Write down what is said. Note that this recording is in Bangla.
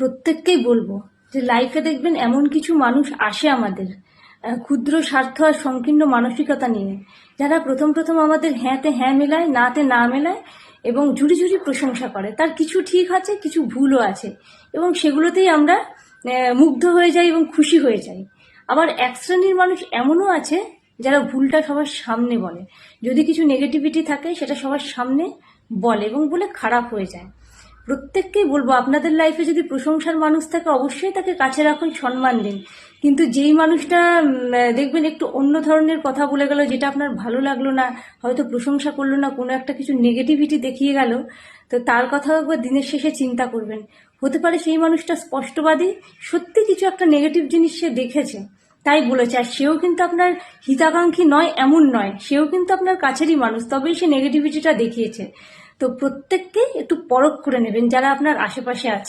প্রত্যেককেই বলব যে লাইফে দেখবেন এমন কিছু মানুষ আসে আমাদের ক্ষুদ্র স্বার্থ আর সংকীর্ণ মানসিকতা নিয়ে, যারা প্রথম প্রথম আমাদের হ্যাঁতে হ্যাঁ মেলায়, নাতে না মেলায় এবং ঝুড়ি ঝুড়ি প্রশংসা করে। তার কিছু ঠিক আছে, কিছু ভুলও আছে এবং সেগুলোতেই আমরা মুগ্ধ হয়ে যাই এবং খুশি হয়ে যাই। আবার এক শ্রেণির মানুষ এমনও আছে যারা ভুলটা সবার সামনে বলে। যদি কিছু নেগেটিভিটি থাকে, সেটা সবার সামনে বলে এবং বলে খারাপ হয়ে যায়। প্রত্যেককেই বলব, আপনাদের লাইফে যদি প্রশংসার মানুষ থাকে, অবশ্যই তাকে কাছে রাখুন, সম্মান দিন। কিন্তু যেই মানুষটা দেখবেন একটু অন্য ধরনের কথা বলে গেল, যেটা আপনার ভালো লাগল না, হয়তো প্রশংসা করল না, কোনো একটা কিছু নেগেটিভিটি দেখিয়ে গেল, তো তার কথাও একবার দিনের শেষে চিন্তা করবেন। হতে পারে সেই মানুষটা স্পষ্টবাদী, সত্যি কিছু একটা নেগেটিভ জিনিস সে দেখেছে। তাই বলেছে, আর সেও কিন্তু আপনার হিতাকাঙ্ক্ষী নয়, এমন নয়। সেও কিন্তু আপনার কাছেরই মানুষ, তবেই সে নেগেটিভিটিটা দেখিয়েছে। তো প্রত্যেককে একটু পরখ করে নেবেন যারা আপনার আশেপাশে আছে।